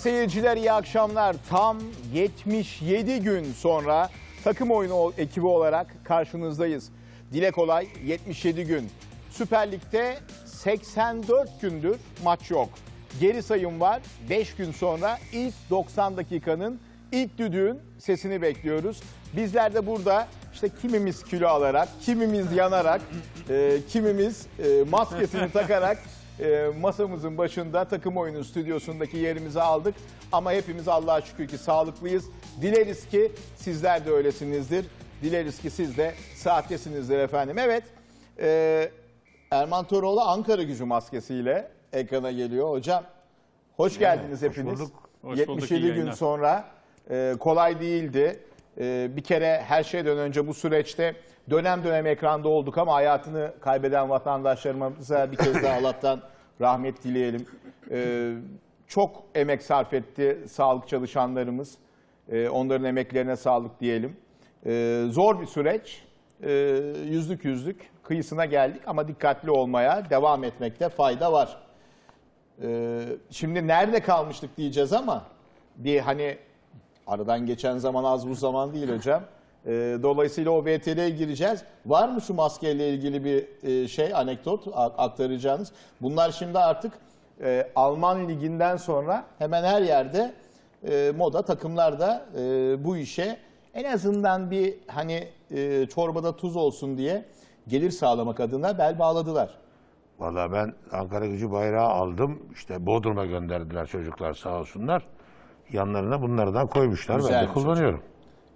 Seyirciler iyi akşamlar. Tam 77 gün sonra takım oyunu ekibi olarak karşınızdayız. Dile kolay 77 gün. Süper Lig'de 84 gündür maç yok. Geri sayım var. 5 gün sonra ilk 90 dakikanın ilk düdüğün sesini bekliyoruz. Bizler de burada işte kimimiz kilo alarak, kimimiz yanarak, e, kimimiz e, maskesini takarak e, masamızın başında takım oyunu stüdyosundaki yerimizi aldık. Ama hepimiz Allah'a şükür ki sağlıklıyız. Dileriz ki sizler de öylesinizdir. Dileriz ki siz de saattesinizdir efendim. Evet, e, Erman Toroğlu Ankara gücü maskesiyle ekrana geliyor. Hocam hoş geldiniz hoş hepiniz. bulduk. Hoş bulduk, 77 iyi gün yayınlar. sonra e, kolay değildi. E, bir kere her şeyden önce bu süreçte dönem dönem ekranda olduk ama hayatını kaybeden vatandaşlarımıza bir kez daha Allah'tan rahmet dileyelim. E, çok emek sarf etti sağlık çalışanlarımız. E, onların emeklerine sağlık diyelim. E, zor bir süreç. E, yüzlük yüzlük kıyısına geldik ama dikkatli olmaya devam etmekte fayda var. Ee, şimdi nerede kalmıştık diyeceğiz ama bir hani aradan geçen zaman az bu zaman değil hocam. Ee, dolayısıyla o VTR'ye gireceğiz. Var mı şu maskeyle ilgili bir e, şey, anekdot aktaracağınız? Bunlar şimdi artık e, Alman liginden sonra hemen her yerde e, moda takımlar da e, bu işe en azından bir hani e, çorbada tuz olsun diye gelir sağlamak adına bel bağladılar. Valla ben Ankara gücü bayrağı aldım. İşte Bodrum'a gönderdiler çocuklar sağ olsunlar. Yanlarına bunlardan koymuşlar. ben Güzelmiş de kullanıyorum.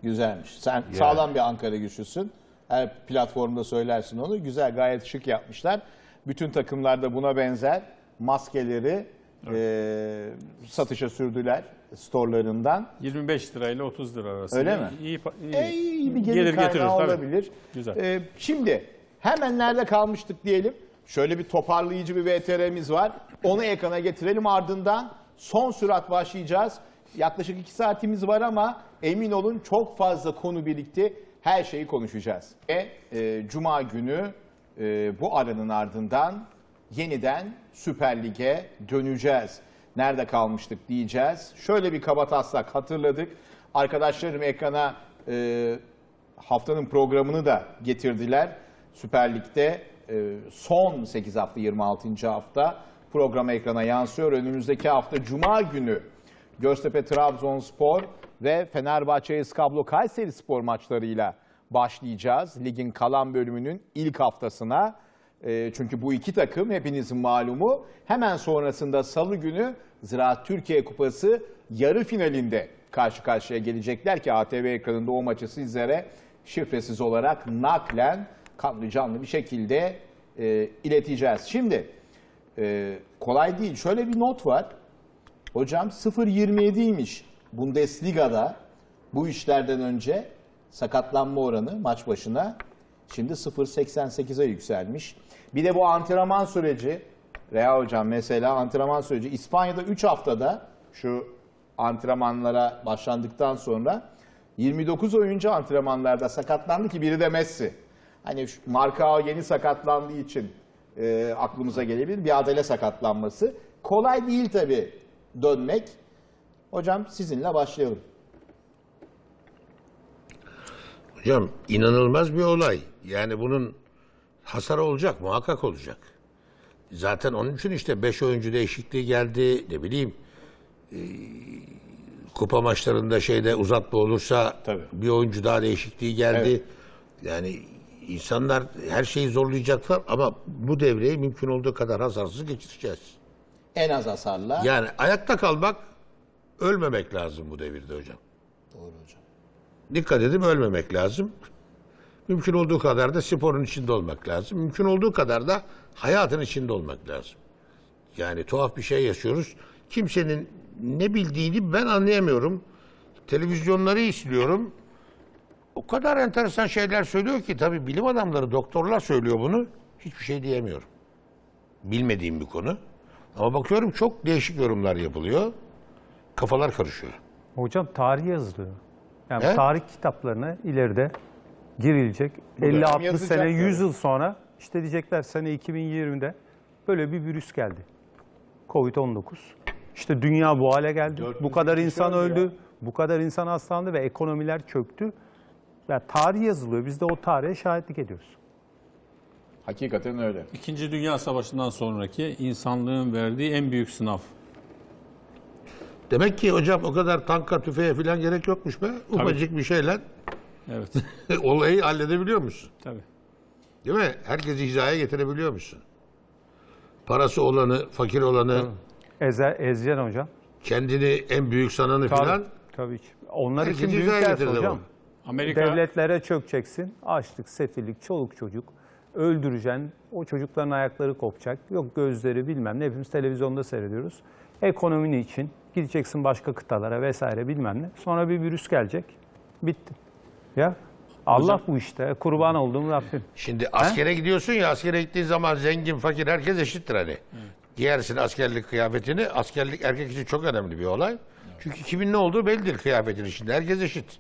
Güzelmiş. Sen sağlam bir Ankara güçlüsün. Her platformda söylersin onu. Güzel, gayet şık yapmışlar. Bütün takımlarda buna benzer maskeleri e, satışa sürdüler storelarından. 25 lirayla 30 lira arasında. Öyle mi? İyi, iyi, E, iyi bir gelir, kaynağı getirir, tabii. olabilir. Güzel. E, şimdi hemen nerede kalmıştık diyelim. Şöyle bir toparlayıcı bir VTR'miz var. Onu ekrana getirelim ardından son sürat başlayacağız. Yaklaşık iki saatimiz var ama emin olun çok fazla konu birikti. Her şeyi konuşacağız. Ve e, Cuma günü e, bu aranın ardından yeniden Süper Lig'e döneceğiz. Nerede kalmıştık diyeceğiz. Şöyle bir kaba taslak hatırladık. Arkadaşlarım ekrana e, haftanın programını da getirdiler. Süper Lig'de e, son 8 hafta 26. hafta program ekrana yansıyor. Önümüzdeki hafta Cuma günü Göztepe Trabzonspor ve Fenerbahçe Eskablo Kayseri Spor maçlarıyla başlayacağız. Ligin kalan bölümünün ilk haftasına. E, çünkü bu iki takım hepinizin malumu. Hemen sonrasında salı günü Ziraat Türkiye Kupası yarı finalinde karşı karşıya gelecekler ki ATV ekranında o maçı sizlere şifresiz olarak naklen kanlı canlı bir şekilde e, ileteceğiz. Şimdi e, kolay değil. Şöyle bir not var. Hocam 0.27'ymiş Bundesliga'da bu işlerden önce sakatlanma oranı maç başına şimdi 0.88'e yükselmiş. Bir de bu antrenman süreci Rea hocam mesela antrenman süreci İspanya'da 3 haftada şu antrenmanlara başlandıktan sonra 29 oyuncu antrenmanlarda sakatlandı ki biri de Messi. Hani şu Marcao yeni sakatlandığı için e, aklımıza gelebilir. Bir adele sakatlanması. Kolay değil tabii dönmek. Hocam sizinle başlayalım. Hocam inanılmaz bir olay. Yani bunun hasar olacak, muhakkak olacak. Zaten onun için işte 5 oyuncu değişikliği geldi. Ne bileyim e, kupa maçlarında şeyde uzatma olursa Tabii. bir oyuncu daha değişikliği geldi. Yani insanlar her şeyi zorlayacaklar ama bu devreyi mümkün olduğu kadar hasarsız geçireceğiz. En az hasarla. Yani ayakta kalmak, ölmemek lazım bu devirde hocam. Doğru hocam. Dikkat edip ölmemek lazım. Mümkün olduğu kadar da sporun içinde olmak lazım. Mümkün olduğu kadar da hayatın içinde olmak lazım. Yani tuhaf bir şey yaşıyoruz. Kimsenin ne bildiğini ben anlayamıyorum. Televizyonları izliyorum. O kadar enteresan şeyler söylüyor ki tabii bilim adamları, doktorlar söylüyor bunu. Hiçbir şey diyemiyorum. Bilmediğim bir konu. Ama bakıyorum çok değişik yorumlar yapılıyor. Kafalar karışıyor. Hocam tarih yazılıyor. Yani He? tarih kitaplarına ileride girilecek. 50-60 yazacak sene, 100 tabii. yıl sonra işte diyecekler sene 2020'de böyle bir virüs geldi. Covid-19. İşte dünya bu hale geldi. 400 Bu kadar insan öldü ya. Bu kadar insan hastalandı ve ekonomiler çöktü. Ya tarih yazılıyor. Biz de o tarihe şahitlik ediyoruz. Hakikaten öyle. İkinci Dünya Savaşı'ndan sonraki insanlığın verdiği en büyük sınav. Demek ki hocam o kadar tanka tüfeğe falan gerek yokmuş be. Ufacık bir şeyle Evet. olayı halledebiliyor musun? Tabii. Değil mi? Herkesi hizaya getirebiliyor musun? Parası olanı, fakir olanı, Eze, Ezcan hocam. kendini en büyük sananı Tabii, falan tabii ki. Onlar Herkesi için büyük hizaya ders getirdi hocam. Amerika Devletlere çökeceksin. Açlık, sefillik, çoluk çocuk. Öldüreceksin. O çocukların ayakları kopacak. Yok gözleri bilmem ne. Hepimiz televizyonda seyrediyoruz. Ekonomini için gideceksin başka kıtalara vesaire bilmem ne. Sonra bir virüs gelecek. Bitti. Ya Allah bu işte. Kurban olduğum Rabbim. Şimdi askere gidiyorsun ya askere gittiğin zaman zengin fakir herkes eşittir hani. Giyersin askerlik kıyafetini. Askerlik erkek için çok önemli bir olay. Çünkü kimin ne olduğu bellidir kıyafetin içinde. Herkes eşit.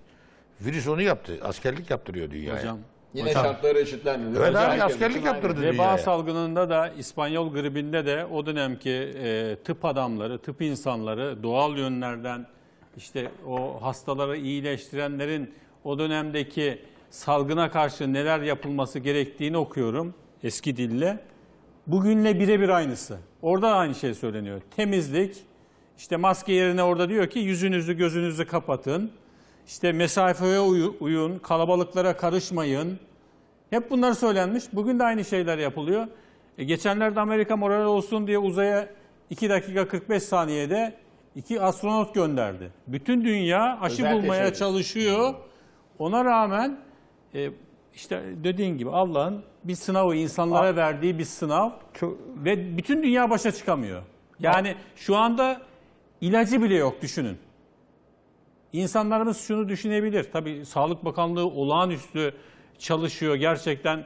Virüs onu yaptı. Askerlik yaptırıyor dünyaya. hocam Yine şartları eşitlendi. Evet abi askerlik yaptırdı Veba dünyaya. salgınında da İspanyol gribinde de o dönemki e, tıp adamları, tıp insanları doğal yönlerden işte o hastaları iyileştirenlerin o dönemdeki salgına karşı neler yapılması gerektiğini okuyorum eski dille. Bugünle birebir aynısı. Orada da aynı şey söyleniyor. Temizlik, işte maske yerine orada diyor ki yüzünüzü gözünüzü kapatın. İşte mesafeye uyu- uyun, kalabalıklara karışmayın. Hep bunlar söylenmiş. Bugün de aynı şeyler yapılıyor. E, geçenlerde Amerika moral olsun diye uzaya 2 dakika 45 saniyede iki astronot gönderdi. Bütün dünya aşı Özel bulmaya teşebbüs. çalışıyor. Ona rağmen e, işte dediğin gibi Allah'ın bir sınavı insanlara verdiği bir sınav Çok, ve bütün dünya başa çıkamıyor. Yani şu anda ilacı bile yok düşünün. İnsanlarımız şunu düşünebilir. Tabii Sağlık Bakanlığı olağanüstü çalışıyor. Gerçekten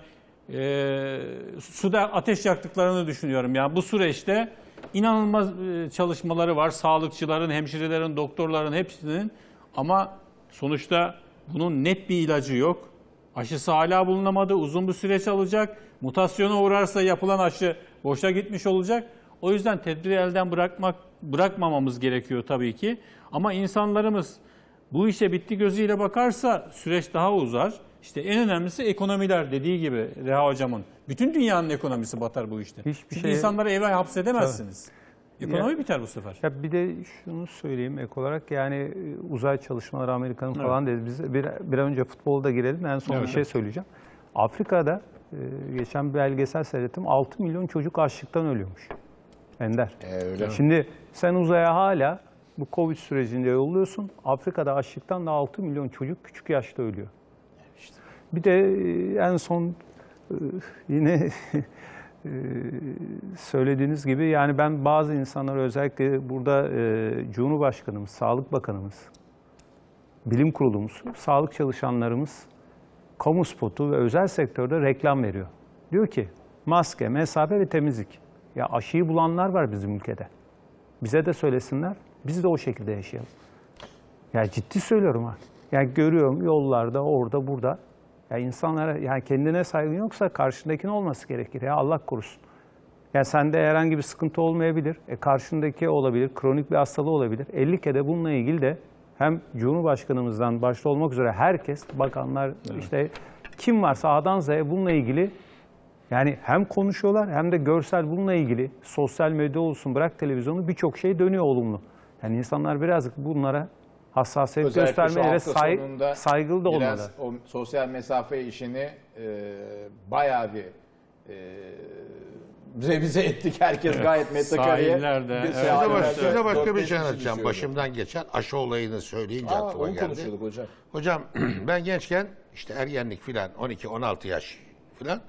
e, suda ateş yaktıklarını düşünüyorum. Yani bu süreçte inanılmaz e, çalışmaları var. Sağlıkçıların, hemşirelerin, doktorların hepsinin. Ama sonuçta bunun net bir ilacı yok. Aşısı hala bulunamadı. Uzun bir süreç alacak. Mutasyona uğrarsa yapılan aşı boşa gitmiş olacak. O yüzden tedbiri elden bırakmak bırakmamamız gerekiyor tabii ki. Ama insanlarımız bu işe bitti gözüyle bakarsa süreç daha uzar. İşte en önemlisi ekonomiler dediği gibi Reha hocamın. Bütün dünyanın ekonomisi batar bu işte. Hiçbir Çünkü şey- insanları eve hapsedemezsiniz. Ekonomi biter bu sefer. Ya bir de şunu söyleyeyim ek olarak yani e, uzay çalışmaları Amerika'nın falan dedi. Biz bir, bir an önce futbolda girelim. En son Evet. bir şey söyleyeceğim. Afrika'da e, geçen bir belgesel seyrettim. 6 milyon çocuk açlıktan ölüyormuş. Ender. Ee, öyle. Şimdi sen uzaya hala bu Covid sürecinde yolluyorsun. Afrika'da açlıktan da 6 milyon çocuk küçük yaşta ölüyor. Bir de e, en son e, yine e, söylediğiniz gibi yani ben bazı insanlara özellikle burada Cumhurbaşkanımız, Sağlık Bakanımız, Bilim Kurulumuz, sağlık çalışanlarımız kamu spotu ve özel sektörde reklam veriyor. Diyor ki maske, mesafe ve temizlik. Ya aşıyı bulanlar var bizim ülkede. Bize de söylesinler, biz de o şekilde yaşayalım. Ya ciddi söylüyorum ha. Yani görüyorum yollarda, orada, burada. Ya insanlara yani kendine saygın yoksa karşındakinin olması gerekir. Ya Allah korusun. Ya sende herhangi bir sıkıntı olmayabilir. E karşındaki olabilir, kronik bir hastalığı olabilir. 50 kere bununla ilgili de hem Cumhurbaşkanımızdan başta olmak üzere herkes, bakanlar işte kim varsa A'dan Z'ye bununla ilgili yani hem konuşuyorlar hem de görsel bununla ilgili sosyal medya olsun bırak televizyonu birçok şey dönüyor olumlu. Yani insanlar birazcık bunlara hassasiyet Özellikle şu göstermeli ve say- saygılı da olmalı. O sosyal mesafe işini e, bayağı bir e, revize ettik. Herkes gayet metrekareye. Sahillerde, evet. Size, baş- size başka bir şey anlatacağım. Başımdan geçen aşı olayını söyleyince Aa, aklıma onu geldi. konuşuyorduk hocam. Hocam ben gençken işte ergenlik filan 12-16 yaş filan.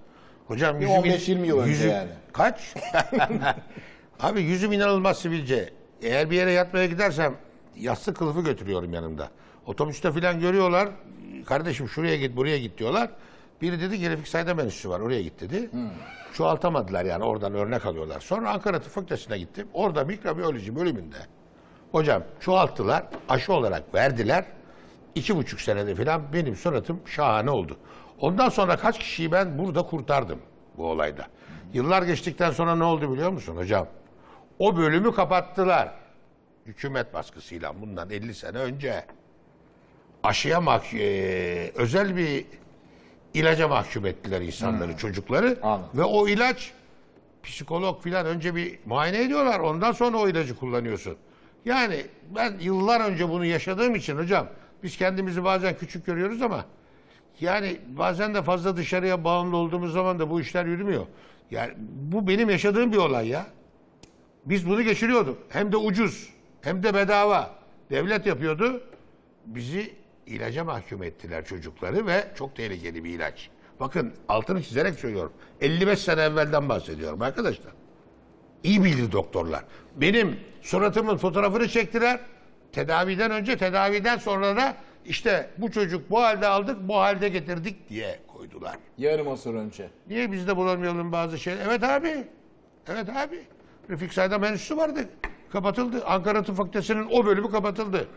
Hocam yüzüm, 15-20 yıl önce yüzüm- yani. Kaç? Abi yüzüm inanılmaz sivilce. Eğer bir yere yatmaya gidersem yastık kılıfı götürüyorum yanımda. Otobüste filan görüyorlar. Kardeşim şuraya git buraya git diyorlar. Biri dedi ki Refik Saydam Enstitüsü var oraya git dedi. Çoğaltamadılar yani oradan örnek alıyorlar. Sonra Ankara Tıp Fakültesi'ne gittim. Orada mikrobiyoloji bölümünde Hocam çoğalttılar, aşı olarak verdiler. İki buçuk senede falan benim suratım şahane oldu. Ondan sonra kaç kişiyi ben burada kurtardım bu olayda. Yıllar geçtikten sonra ne oldu biliyor musun hocam? O bölümü kapattılar. hükümet baskısıyla bundan 50 sene önce aşıya mah e, özel bir ilaca mahkum ettiler insanları, çocukları. Anladım. Ve o ilaç psikolog filan önce bir muayene ediyorlar. Ondan sonra o ilacı kullanıyorsun. Yani ben yıllar önce bunu yaşadığım için hocam biz kendimizi bazen küçük görüyoruz ama yani bazen de fazla dışarıya bağımlı olduğumuz zaman da bu işler yürümüyor. Yani bu benim yaşadığım bir olay ya. Biz bunu geçiriyorduk. Hem de ucuz, hem de bedava. Devlet yapıyordu. Bizi ilaca mahkum ettiler çocukları ve çok tehlikeli bir ilaç. Bakın altını çizerek söylüyorum. 55 sene evvelden bahsediyorum arkadaşlar. İyi bildi doktorlar. Benim suratımın fotoğrafını çektiler. Tedaviden önce, tedaviden sonra da işte bu çocuk bu halde aldık, bu halde getirdik diye koydular. Yarım asır önce. Niye biz de bulamıyalım bazı şeyler? Evet abi. Evet abi. Refik Saydam Enstitüsü vardı. Kapatıldı. Ankara Tıp Fakültesi'nin o bölümü kapatıldı.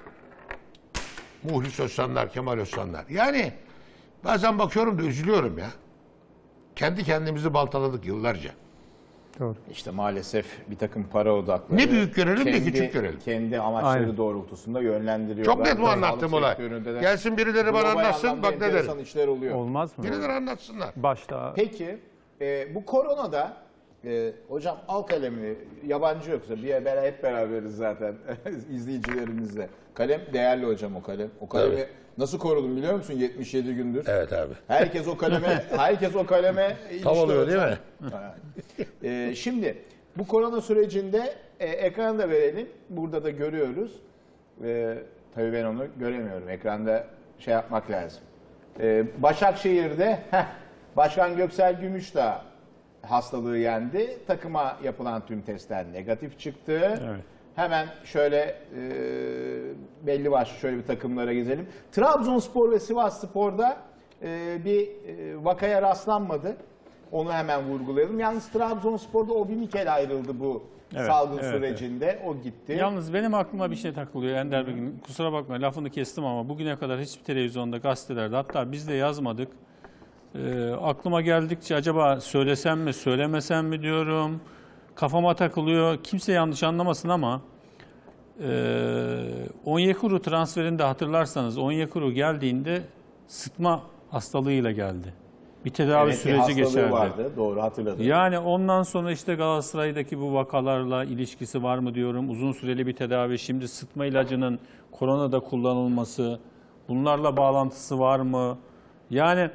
Muhlis Özsanlar, Kemal Özsanlar. Yani bazen bakıyorum da üzülüyorum ya. Kendi kendimizi baltaladık yıllarca. Doğru. İşte maalesef bir takım para odakları. Ne büyük görelim ne küçük görelim. Kendi amaçları Aynen. doğrultusunda yönlendiriyorlar. Çok net bu anlattığım olay. Gelsin birileri bana anlatsın, bak ne derim. enteresan işler oluyor. Olmaz mı? Birileri anlatsınlar. Başta Peki e, bu koronada e, hocam al kalemi yabancı yoksa bir beraber hep beraberiz zaten izleyicilerimizle. Kalem değerli hocam o kalem. O kalemi Evet. nasıl korudum biliyor musun 77 gündür? Evet abi. Herkes o kaleme herkes o kaleme ilişki oluyor değil mi? Ee, şimdi bu korona sürecinde e, ekranı da verelim. Burada da görüyoruz. Ee, tabii ben onu göremiyorum. Ekranda şey yapmak lazım. Ee, Başakşehir'de heh, Başkan Göksel Gümüşdağ hastalığı yendi. Takıma yapılan tüm testler negatif çıktı. Hemen şöyle e, belli başlı şöyle bir takımlara gezelim. Trabzonspor ve Sivas Spor'da e, bir e, vakaya rastlanmadı. Onu hemen vurgulayalım. Yalnız Trabzonspor'da Obi Mikel ayrıldı bu Evet, salgın evet, sürecinde. O gitti. Yalnız benim aklıma bir şey takılıyor Ender Bey. Kusura bakma lafını kestim ama bugüne kadar hiçbir televizyonda, gazetelerde hatta biz de yazmadık. Ee, aklıma geldikçe acaba söylesem mi, söylemesem mi diyorum. Kafama takılıyor. Kimse yanlış anlamasın ama e, Onyekuru transferinde hatırlarsanız Onyekuru geldiğinde sıtma hastalığıyla geldi. Bir tedavi Evet, süreci geçerdi. vardı. Doğru hatırladım. Yani ondan sonra işte Galatasaray'daki bu vakalarla ilişkisi var mı diyorum. Uzun süreli bir tedavi. Şimdi sıtma ilacının koronada kullanılması. Bunlarla bağlantısı var mı? Yani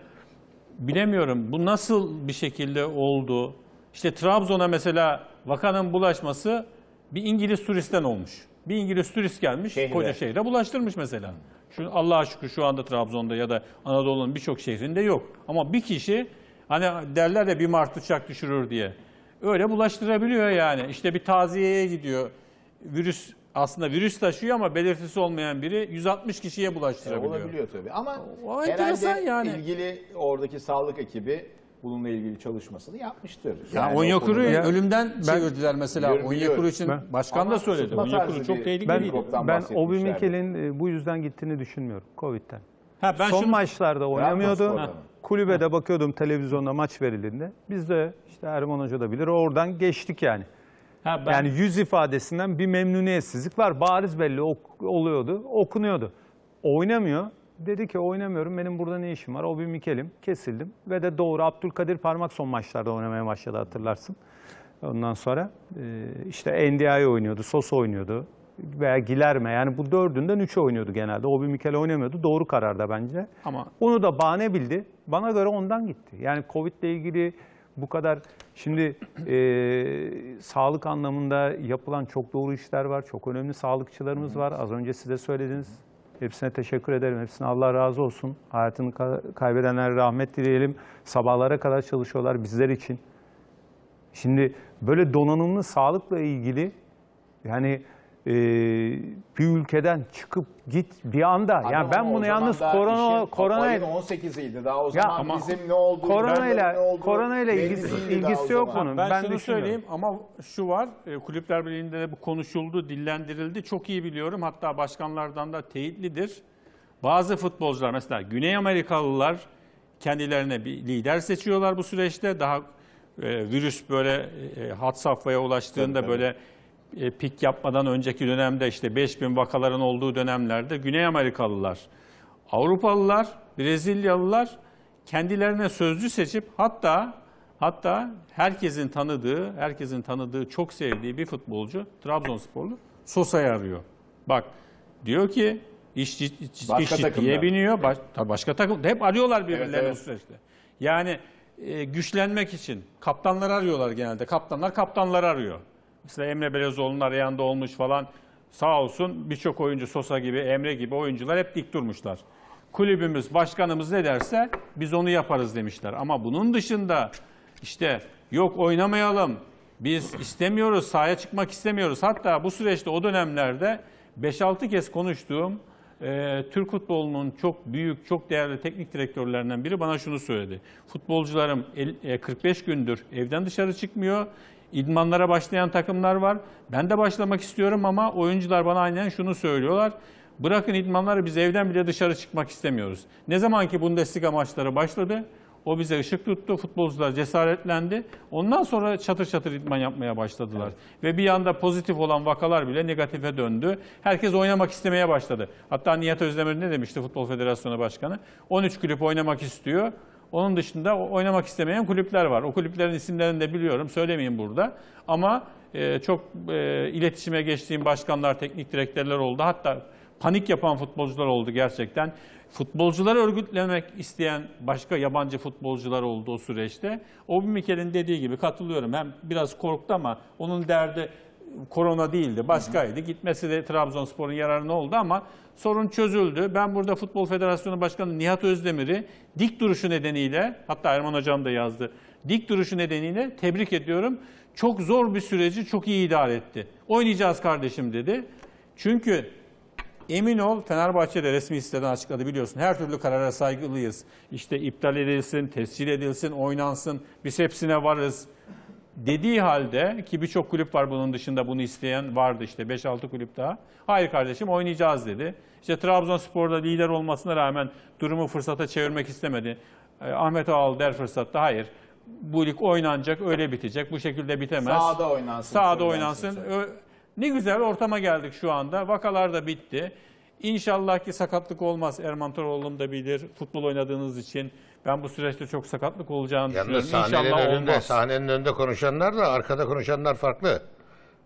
bilemiyorum. Bu nasıl bir şekilde oldu? İşte Trabzon'a mesela vakanın bulaşması bir İngiliz turistten olmuş. Bir İngiliz turist gelmiş Şehre. koca şehre bulaştırmış mesela. Şu Allah'a şükür şu anda Trabzon'da ya da Anadolu'nun birçok şehrinde yok. Ama bir kişi hani derler ya bir mart uçak düşürür diye. Öyle bulaştırabiliyor yani. İşte bir taziyeye gidiyor. Virüs aslında virüs taşıyor ama belirtisi olmayan biri 160 kişiye E, bulaştırabiliyor. olabiliyor tabii. Ama O enteresan herhalde yani. ilgili oradaki sağlık ekibi bununla ilgili çalışmasını yapmıştır. Ya Yani o Onyekuru'yu konuda- ölümden çevirdiler mesela. Onyekuru için Ben- başkan da söyledi. Onyekuru çok bir- tehlikeliydi. Helikopter- ben bahsetmişlerdi. Obi Mikel'in e, bu yüzden gittiğini düşünmüyorum Covid'den. Ha, ben Son şunu- maçlarda oynamıyordu. Mı? Kulübede bakıyordum televizyonda maç verildiğinde. Biz de işte Erman Hoca da bilir oradan geçtik yani. Ha, ben, Yani yüz ifadesinden bir memnuniyetsizlik var. Bariz belli ok- oluyordu, okunuyordu. Oynamıyor. Dedi ki oynamıyorum benim burada ne işim var? Obi Mikel'im kesildim. Ve de doğru Abdülkadir Parmak son maçlarda oynamaya başladı hatırlarsın. Ondan sonra e, işte NDI oynuyordu, Sos oynuyordu veya Gilerme. Yani bu dördünden üçü oynuyordu genelde. Obi Mikel oynamıyordu. Doğru kararda bence. Ama Onu da bahane bildi. Bana göre ondan gitti. Yani Covid ile ilgili bu kadar şimdi e, sağlık anlamında yapılan çok doğru işler var. Çok önemli sağlıkçılarımız var. Az önce size söylediniz. Hepsine teşekkür ederim. Hepsine Allah razı olsun. Hayatını ka- kaybedenlere rahmet dileyelim. Sabahlara kadar çalışıyorlar bizler için. Şimdi böyle donanımlı sağlıkla ilgili yani e, bir ülkeden çıkıp git bir anda. Abi yani ben bunu yalnız korona korona ayın 18'iydi. Daha o zaman ama bizim ne olduğu, koronayla- ne olduğu koronayla ilgisi- ilgisi yok bunun. ben, Ben şunu söyleyeyim ama şu var. e, Kulüpler Birliği'nde de bu konuşuldu, dillendirildi. Çok iyi biliyorum. Hatta başkanlardan da teyitlidir. Bazı futbolcular mesela Güney Amerikalılar kendilerine bir lider seçiyorlar bu süreçte. Daha e, virüs böyle e, had safhaya ulaştığında tabii. böyle e, pik yapmadan önceki dönemde işte 5000 vakaların olduğu dönemlerde Güney Amerikalılar, Avrupalılar, Brezilyalılar kendilerine sözcü seçip hatta hatta herkesin tanıdığı, herkesin tanıdığı, çok sevdiği bir futbolcu Trabzonsporlu Sosa'yı arıyor. Bak diyor ki iş, iş Başka ciddiye takımda. biniyor. Baş, başka takım hep arıyorlar birbirlerini Evet, evet. bu süreçte. Yani e, güçlenmek için kaptanları arıyorlar genelde. Kaptanlar kaptanları arıyor. Mesela Emre Belezoğlu'nun arayanda olmuş falan. Sağ olsun birçok oyuncu Sosa gibi, Emre gibi oyuncular hep dik durmuşlar. Kulübümüz, başkanımız ne derse biz onu yaparız demişler. Ama bunun dışında işte yok oynamayalım, biz istemiyoruz, sahaya çıkmak istemiyoruz. Hatta bu süreçte o dönemlerde 5-6 kez konuştuğum e, Türk futbolunun çok büyük, çok değerli teknik direktörlerinden biri bana şunu söyledi. Futbolcularım el- e, 45 gündür evden dışarı çıkmıyor. İdmanlara başlayan takımlar var. Ben de başlamak istiyorum ama oyuncular bana aynen şunu söylüyorlar. Bırakın idmanları biz evden bile dışarı çıkmak istemiyoruz. Ne zaman ki Bundesliga maçları başladı o bize ışık tuttu. Futbolcular cesaretlendi. Ondan sonra çatır çatır idman yapmaya başladılar. Ve bir anda pozitif olan vakalar bile negatife döndü. Herkes oynamak istemeye başladı. Hatta Nihat Özdemir ne demişti Futbol Federasyonu Başkanı? 13 kulüp oynamak istiyor. Onun dışında oynamak istemeyen kulüpler var. O kulüplerin isimlerini de biliyorum. Söylemeyeyim burada. Ama e, çok e, iletişime geçtiğim başkanlar, teknik direktörler oldu. Hatta panik yapan futbolcular oldu gerçekten. Futbolcuları örgütlemek isteyen başka yabancı futbolcular oldu o süreçte. O Mikel'in dediği gibi katılıyorum. Hem biraz korktu ama onun derdi korona değildi, başkaydı. Gitmesi de Trabzonspor'un yararına oldu ama sorun çözüldü. Ben burada Futbol Federasyonu Başkanı Nihat Özdemir'i dik duruşu nedeniyle, hatta Erman Hocam da yazdı, dik duruşu nedeniyle tebrik ediyorum. Çok zor bir süreci çok iyi idare etti. Oynayacağız kardeşim dedi. Çünkü Emin ol Fenerbahçe resmi siteden açıkladı biliyorsun. Her türlü karara saygılıyız. İşte iptal edilsin, tescil edilsin, oynansın. Biz hepsine varız. Dediği halde ki birçok kulüp var bunun dışında bunu isteyen vardı işte 5-6 kulüp daha. Hayır kardeşim oynayacağız dedi. İşte Trabzonspor'da lider olmasına rağmen durumu fırsata çevirmek istemedi. Eh, Ahmet Ağal der fırsatta hayır. Bu lig oynanacak öyle bitecek. Bu şekilde bitemez. Sahada oynansın, Sahada oynansın. Ne güzel ortama geldik şu anda. Vakalar da bitti. İnşallah ki sakatlık olmaz. Erman Toroğlu'nun da bilir. Futbol oynadığınız için ben bu süreçte çok sakatlık olacağını Yalnız düşünüyorum. sahnenin İnşallah önünde, olmaz. sahnenin önünde konuşanlar da arkada konuşanlar farklı.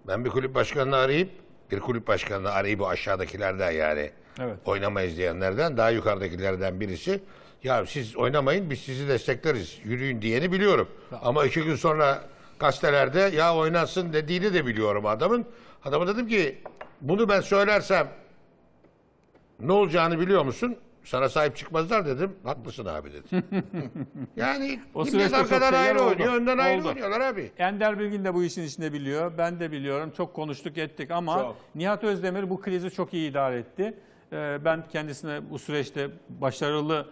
Ben bir kulüp başkanını arayıp, bir kulüp başkanını arayıp bu aşağıdakilerden yani Evet. oynamayız diyenlerden daha yukarıdakilerden birisi ya siz oynamayın biz sizi destekleriz yürüyün diyeni biliyorum. Ama iki gün sonra gazetelerde ya oynansın dediğini de biliyorum adamın. Adama dedim ki bunu ben söylersem ne olacağını biliyor musun? Sana sahip çıkmazlar dedim. Haklısın abi dedi. yani O çok arkadan ayrı oldu. oynuyor, önden ayrı Oldu. oynuyorlar abi. Ender Bilgin de bu işin içinde biliyor. Ben de biliyorum. Çok konuştuk ettik ama Çok. Nihat Özdemir bu krizi çok iyi idare etti. Ee, Ben kendisine bu süreçte başarılı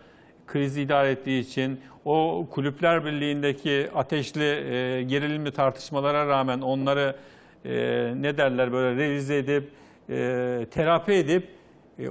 krizi idare ettiği için o kulüpler birliğindeki ateşli e, gerilimli tartışmalara rağmen onları e, ne derler böyle revize edip e, terapi edip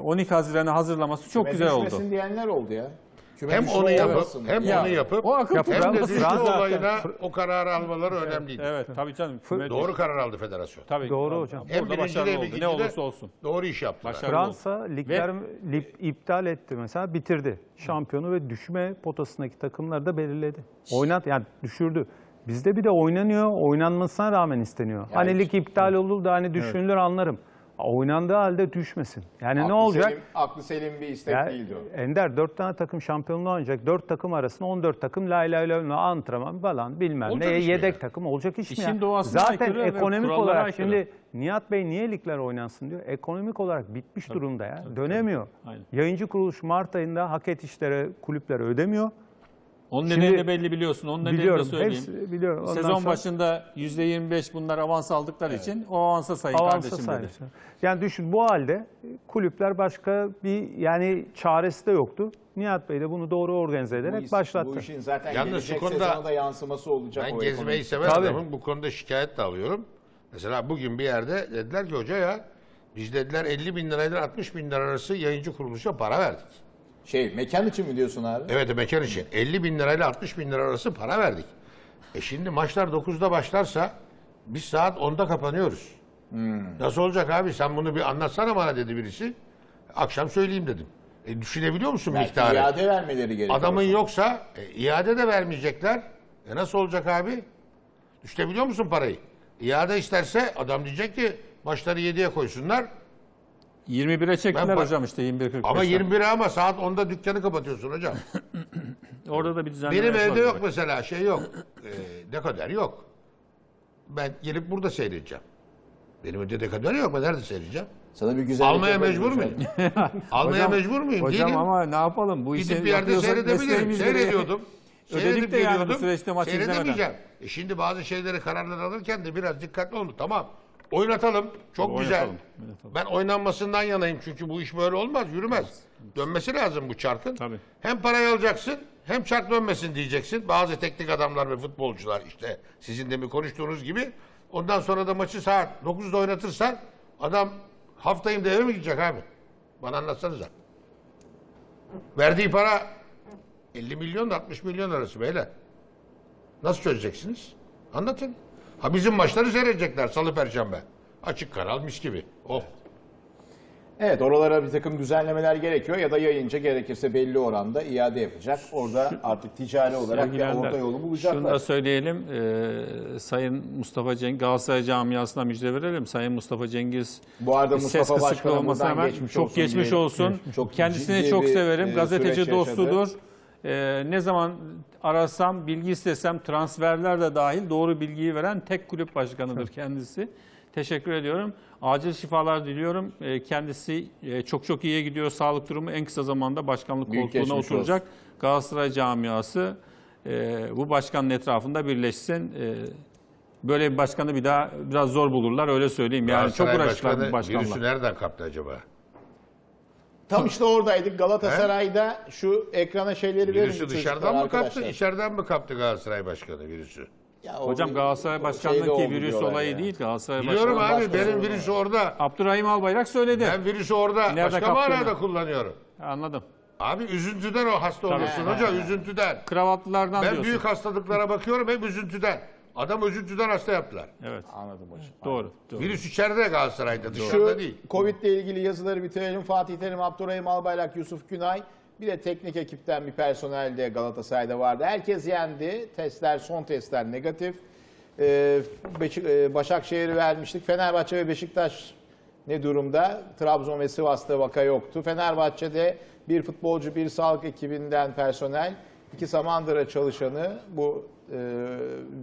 12 Haziran'a hazırlaması çok Küme güzel oldu. diyenler oldu ya. Küme Hem düşme onu yapıp olmasın. hem Ya, onu yapıp o akıl hem de Fransız- olayına o kararı almaları önemliydi. Evet tabii canım. Küme Doğru karar aldı federasyon. Tabii. Doğru hocam. Hem Orada birinci başarılı de oldu. ikinci Ne de olursa olsun. Doğru iş yaptılar. Başarılı Fransa ligler lig iptal etti mesela bitirdi. Şampiyonu ve düşme potasındaki takımları da belirledi. Oynat yani düşürdü. Bizde bir de oynanıyor, oynanmasına rağmen isteniyor. hani lig iptal olur da hani düşünülür anlarım. Oynandığı halde düşmesin. Yani Aklı ne olacak? Selim, aklı selim bir istek Ya, değildi o. Ender dört tane takım şampiyonluğu oynayacak. Dört takım arasında 14 takım lay lay lay lay, antrenman falan bilmem Olacak ne mi yedek ya? takım olacak iş mi İşin ya? doğasına Zaten ekonomik olarak aykırı. şimdi Nihat Bey niye ligler oynansın diyor. Ekonomik olarak bitmiş durumda ya. Dönemiyor. Aynen. Yayıncı kuruluş Mart ayında hak et işlere kulüplere ödemiyor. Onun Şimdi- nedeni de belli biliyorsun. Onun nedenini de Biliyorum. söyleyeyim. Hepsi biliyorum. Ondan Sezon sonra başında %25 bunlar avans aldıkları için o avansa sayın avansa kardeşim dedi. sayesinde. Yani düşün bu halde kulüpler başka bir yani çaresi de yoktu. Nihat Bey de bunu doğru organize Bu, ederek iş- başlattı. bu işin zaten Yalnız gelecek konuda- sezona da yansıması olacak. Ben o gezmeyi seven Tabii. adamım. Bu konuda şikayet de alıyorum. Mesela bugün bir yerde dediler ki hoca ya biz dediler 50 bin lirayla 60 bin lira arası yayıncı kuruluşa para verdik. Şey mekan için mi diyorsun abi? Evet mekan için 50 bin lirayla 60 bin lira arası para verdik. E şimdi maçlar 9'da başlarsa biz saat 10'da kapanıyoruz. Nasıl olacak abi? Sen bunu bir anlatsana bana dedi birisi. Akşam söyleyeyim dedim. E, düşünebiliyor musun Belki miktarı? iade vermeleri gerekiyor. Adamın yoksa e, iade de vermeyecekler. E nasıl olacak abi? Düşünebiliyor musun parayı? İade isterse adam diyecek ki maçları 7'ye koysunlar. 21'e çektiler Ben hocam işte 21.45'te. Ama 21'e ama saat 10'da dükkanı kapatıyorsun hocam. Orada da bir düzenleme Benim evde yapılacak. yok mesela şey yok. E, dekoder yok. Ben gelip burada seyredeceğim. Benim evde dekoder yok. Ben nerede seyredeceğim? Sana bir güzel Almaya mecbur muyum? Almaya Hocam- mecbur muyum? Hocam Değilim. ama ne yapalım? Bu işi Gidip bir yerde yapıyorsak seyredebilirim. mesleğimiz gereği- Seyrediyordum. Ödedik Seyredip de yani bu geliyordum. süreçte maçı Seyredemeyeceğim. E şimdi bazı şeyleri kararlar alırken de biraz dikkatli olun. Tamam. Oynatalım. Çok Oynatalım, güzel. oynatalım. Ben oynanmasından yanayım çünkü bu iş böyle olmaz, yürümez. Dönmesi lazım bu çarkın. Tabii. Hem parayı alacaksın, hem çark dönmesin diyeceksin. Bazı teknik adamlar ve futbolcular işte sizin de mi konuştuğunuz gibi. Ondan sonra da maçı saat 9'da oynatırsan adam haftayım eve mi gidecek abi? Bana anlatsanıza. Verdiği para 50 milyon 60 milyon arası beyler. Nasıl çözeceksiniz? Anlatın. Ha bizim maçları seyredecekler salı perşembe. Açık kanal mis gibi. Oh. Evet oralara bir takım düzenlemeler gerekiyor ya da yayınca gerekirse belli oranda iade yapacak. Orada artık ticari olarak bir orta yolu Şunu da bulacaklar. söyleyelim. Ee, Sayın Mustafa Cengiz, Galatasaray camiasına müjde verelim. Sayın Mustafa Cengiz Bu arada bir Mustafa ses kısıklığı Başkan'a olmasına buradan rağmen geçmiş çok olsun geçmiş diyelim. olsun. Çok Kendisini ciddi çok bir, severim. e, Gazeteci süreç yaşadı. dostudur. Ee, ne zaman arasam, bilgi istesem transferler de dahil doğru bilgiyi veren tek kulüp başkanıdır kendisi. Teşekkür ediyorum. Acil şifalar diliyorum. Ee, kendisi e, çok çok iyiye gidiyor. Sağlık durumu en kısa zamanda başkanlık Büyük koltuğuna geçmiş oturacak. Galatasaray camiası e, bu başkanın etrafında birleşsin. E, böyle bir başkanı bir daha biraz zor bulurlar öyle söyleyeyim. Yani çok uğraştılar bu başkanla. Virüsü nereden kaptı acaba? Tam işte oradaydık Galatasaray'da şu ekrana şeyleri verin. Virüsü dışarıdan mı kaptı, içeriden mi kaptı Galatasaray başkanı virüsü? Hocam Galatasaray o başkanlığı ki virüs olayı değil. Galatasaray Biliyorum başkanı. abi, benim virüsü orada. Abdurrahim Albayrak söyledi. Ben virüsü orada Nerede başka kaptığını? manada kullanıyorum. Anladım. Abi üzüntüden o hasta oluyorsun hoca, üzüntüden. Kravatlılardan Ben diyorsun. büyük hastalıklara bakıyorum hep üzüntüden. Adam üzüntüden hasta yaptılar. Evet. Anladım hocam. Doğru. doğru. Virüs içeride Galatasaray'da, dışarıda Şu değil. Covid ile ilgili yazıları bitirelim. Fatih Terim, Abdurrahim Albayrak, Yusuf Günay. Bir de teknik ekipten bir personel de Galatasaray'da vardı. Herkes yendi. Testler, son testler negatif. Ee, e, Başakşehir'i vermiştik. Fenerbahçe ve Beşiktaş ne durumda? Trabzon ve Sivas'ta vaka yoktu. Fenerbahçe'de bir futbolcu, bir sağlık ekibinden personel, iki Samandıra çalışanı bu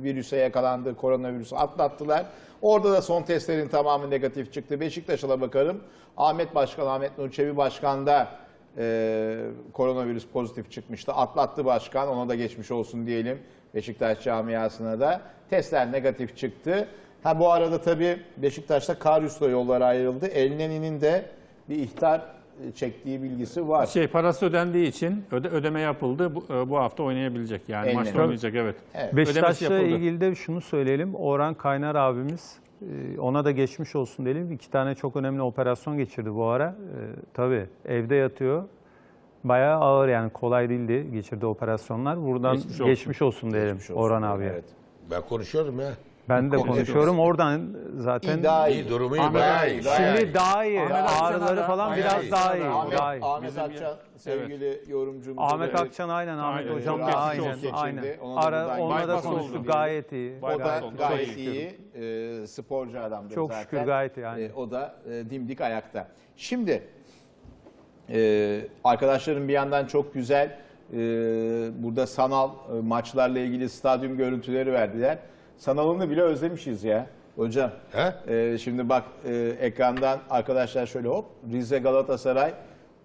virüse yakalandı, koronavirüsü atlattılar. Orada da son testlerin tamamı negatif çıktı. Beşiktaş'a da bakalım. Ahmet Başkan, Ahmet Nur Çebi Başkan da e, koronavirüs pozitif çıkmıştı. Atlattı başkan, ona da geçmiş olsun diyelim. Beşiktaş camiasına da. Testler negatif çıktı. Ha bu arada tabii Beşiktaş'ta Karyus'la yollar ayrıldı. Elneni'nin de bir ihtar e, çektiği bilgisi var. Şey parası ödendiği için öde, ödeme yapıldı. Bu, e, bu hafta oynayabilecek. Yani Eline. maçta oynayacak evet. Evet. Beşiktaş'la ilgili de şunu söyleyelim. Orhan Kaynar abimiz e, ona da geçmiş olsun diyelim. İki tane çok önemli operasyon geçirdi bu ara. E, tabii evde yatıyor. Bayağı ağır yani kolay değildi geçirdiği operasyonlar. Buradan Geçmiş geçmiş olsun. olsun, diyelim Geçmiş olsun. Orhan abiye. Evet. Ben konuşuyordum ya. Ben de konuşuyorum. Oradan zaten İyi, İyi durumu iyi, bayağı iyi. şimdi daha iyi. Ağrıları falan biraz daha iyi. Ahmet, Daha iyi. Ahmet Bizim Akçan sevgili yorumcumuz. Ahmet Evet. Akçan aynen Ahmet Aynen. hocam da geçmiş aynen. olsun. aynen. Geçirdi. Ona da Ara, buradan onunla da bypass oldu konuştuk diye. gayet iyi. O da oldu. gayet Çok iyi. E, sporcu adamdır Çok zaten. şükür gayet iyi, aynen. E, o da e, dimdik ayakta. Şimdi e, arkadaşlarım bir yandan çok güzel e, burada sanal e, maçlarla ilgili stadyum görüntüleri verdiler. Sanalını bile özlemişiz ya hocam. He? E, şimdi bak e, ekrandan arkadaşlar şöyle hop Rize Galatasaray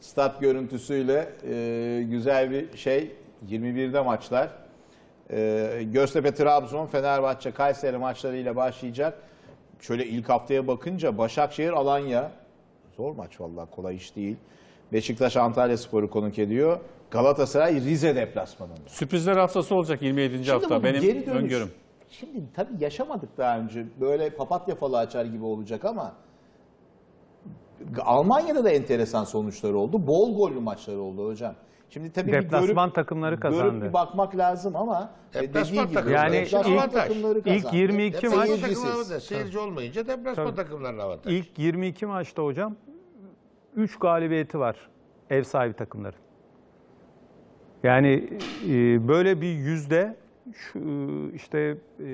stat görüntüsüyle e, güzel bir şey 21'de maçlar. Ee, Göztepe, Trabzon, Fenerbahçe, Kayseri maçlarıyla başlayacak. Şöyle ilk haftaya bakınca Başakşehir, Alanya. Zor maç vallahi kolay iş değil. Beşiktaş, Antalya Sporu konuk ediyor. Galatasaray, Rize deplasmanında. Sürprizler haftası olacak 27. hafta. bu Benim geri dönüş- öngörüm. Şimdi tabii yaşamadık daha önce. Böyle papatya falı açar gibi olacak ama Almanya'da da enteresan sonuçlar oldu. Bol gollü maçlar oldu hocam. Şimdi tabii Deplasman bir görüp, takımları görüp kazandı. bir bakmak lazım ama e, Deplasman gibi takımları. Yani deplasman ilk- takımları ilk kazandı. 22 Deplasman maç- Seyircisiz. takımlarında seyirci olmayınca deplasman Tabii. takımlarına avantaj. İlk 22 maçta hocam 3 galibiyeti var ev sahibi takımların. Yani e, böyle bir yüzde şu, işte e,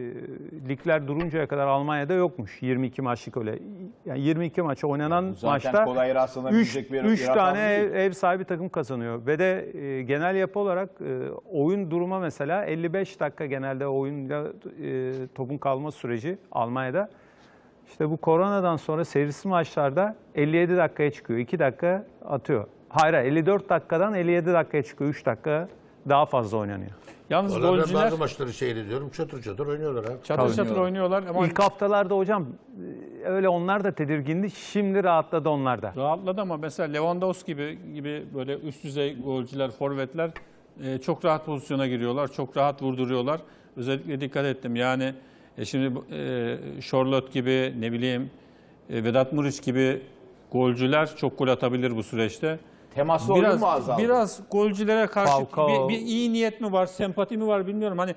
ligler duruncaya kadar Almanya'da yokmuş 22 maçlık öyle. Yani 22 maça oynanan Zaten maçta kolay rastlanabilecek 3 bir- bir rakam tane değil. ev, ev sahibi takım kazanıyor. Ve de e, genel yapı olarak e, oyun duruma mesela 55 dakika genelde oyunla e, topun kalma süreci Almanya'da. İşte bu koronadan sonra serisi maçlarda 57 dakikaya çıkıyor. 2 dakika atıyor. Hayır, 54 dakikadan 57 dakikaya çıkıyor. 3 dakika daha fazla oynanıyor. Yalnız Valla ben golcüler bazı maçları seyrediyorum. Çatır çatır oynuyorlar abi. çatır çatır oynuyorlar ama İlk haftalarda hocam e, öyle onlar da tedirgindi. Şimdi rahatladı onlar da. rahatladı ama mesela Lewandowski gibi gibi böyle üst düzey golcüler, forvetler e, çok rahat pozisyona giriyorlar, çok rahat vurduruyorlar. Özellikle dikkat ettim. Yani e, şimdi e, Charlotte gibi ne bileyim e, Vedat Muriç gibi golcüler çok gol atabilir bu süreçte. Temaslı oyun Biraz mu azaldı? biraz golcülere karşı Falcao. bir, bir iyi niyet mi var, sempati mi var bilmiyorum. Hani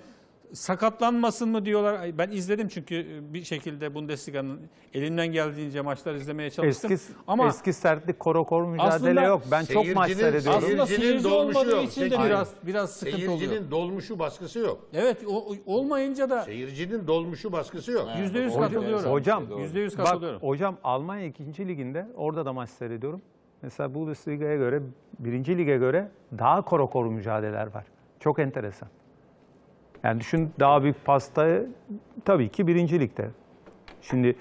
sakatlanmasın mı diyorlar. Ben izledim çünkü bir şekilde Bundesliga'nın elinden geldiğince maçlar izlemeye çalıştım. Eski, Ama eski sertlik koro kor mücadele Aslında yok. Ben çok maç seyircinin- seyrediyorum. aslında Seyircinin seyirci dolmuşu olmadığı yok. için de Seyirci- biraz biraz sıkıntı oluyor. Seyircinin dolmuşu baskısı yok. Evet, o, olmayınca da Seyircinin dolmuşu baskısı yok. yüzde yüz Hocam- katılıyorum. Hocam yüzde yüz bak katılıyorum. hocam Almanya 2. liginde orada da maç seyrediyorum. Mesela Bundesliga'ya göre 1. lige göre daha koro kor mücadeleler var. Çok enteresan. Yani düşün daha büyük pastayı tabii ki 1. ligde. Şimdi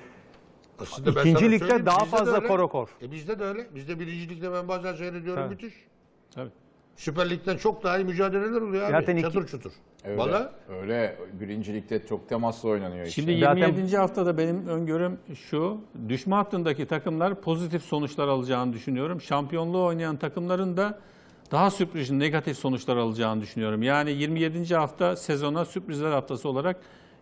Aslında ben İkinci sana ligde söyleyeyim, daha bizde de fazla öyle. korokor. E bizde de öyle. Bizde birinci ligde ben bazen seyrediyorum Tabii. müthiş. Tabii. Süper Lig'den çok daha iyi mücadeleler oluyor abi. Zaten iki- çatır çutur. Öyle, Valla öyle birincilikte çok temaslı oynanıyor işte. Şimdi Zaten- 27. haftada benim öngörüm şu. Düşme hattındaki takımlar pozitif sonuçlar alacağını düşünüyorum. Şampiyonluğu oynayan takımların da daha sürpriz negatif sonuçlar alacağını düşünüyorum. Yani 27. hafta sezona sürprizler haftası olarak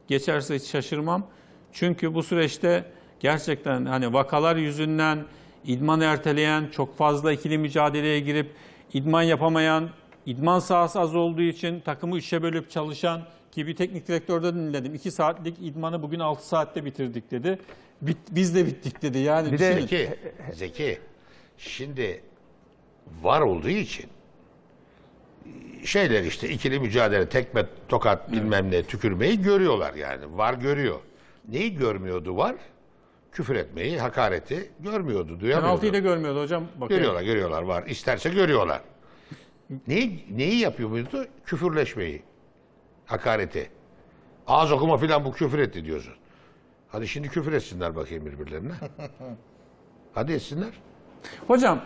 geçerse hiç şaşırmam. Çünkü bu süreçte gerçekten hani vakalar yüzünden idman erteleyen, çok fazla ikili mücadeleye girip idman yapamayan, idman sahası az olduğu için takımı üçe bölüp çalışan ki bir teknik direktörden dinledim. 2 saatlik idmanı bugün 6 saatte bitirdik dedi. Bit, biz de bittik dedi. Yani Bir de-. Zeki, Zeki. Şimdi var olduğu için şeyler işte ikili mücadele, tekme, tokat bilmem ne tükürmeyi görüyorlar yani. Var görüyor. Neyi görmüyordu var? Küfür etmeyi, hakareti görmüyordu, duyamıyordu. penaltıyı da görmüyordu hocam. Bakın. Görüyorlar, görüyorlar var. İsterse görüyorlar. Neyi, neyi yapıyor muydu? Küfürleşmeyi, hakareti. Ağız okuma filan bu küfür etti diyorsun. Hadi şimdi küfür etsinler bakayım birbirlerine. Hadi etsinler. Hocam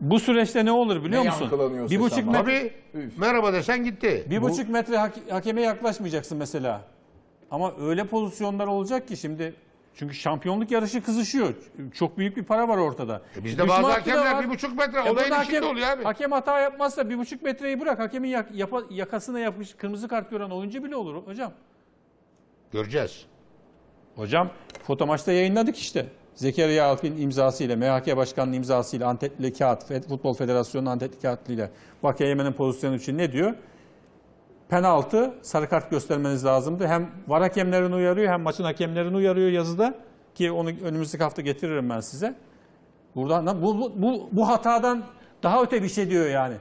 bu süreçte ne olur biliyor Ne musun? Bir buçuk metre, Abi merhaba desen gitti. bir buçuk metre hak- hakeme yaklaşmayacaksın mesela. Ama öyle pozisyonlar olacak ki şimdi çünkü şampiyonluk yarışı kızışıyor. Çok büyük bir para var ortada. E bizde Düşme bazı hakemler bir buçuk metre E olayın burada içinde oluyor abi. Hakem hata yapmazsa bir buçuk metreyi bırak. Hakemin yak- yapa- yakasına yapmış kırmızı kart gören oyuncu bile olur hocam. Göreceğiz. Hocam foto maçta yayınladık işte. Zekeriya Alp'in imzasıyla, MHK Başkanı'nın imzasıyla, Antepli kağıt, Futbol Federasyonu'nun Antepli kağıtlıyla Vakya Yemen'in pozisyonu için ne diyor? Penaltı, sarı kart göstermeniz lazımdı. Hem var hakemlerini uyarıyor hem maçın hakemlerini uyarıyor yazıda. Ki onu önümüzdeki hafta getiririm ben size. Buradan bu, bu, bu, bu hatadan daha öte bir şey diyor yani.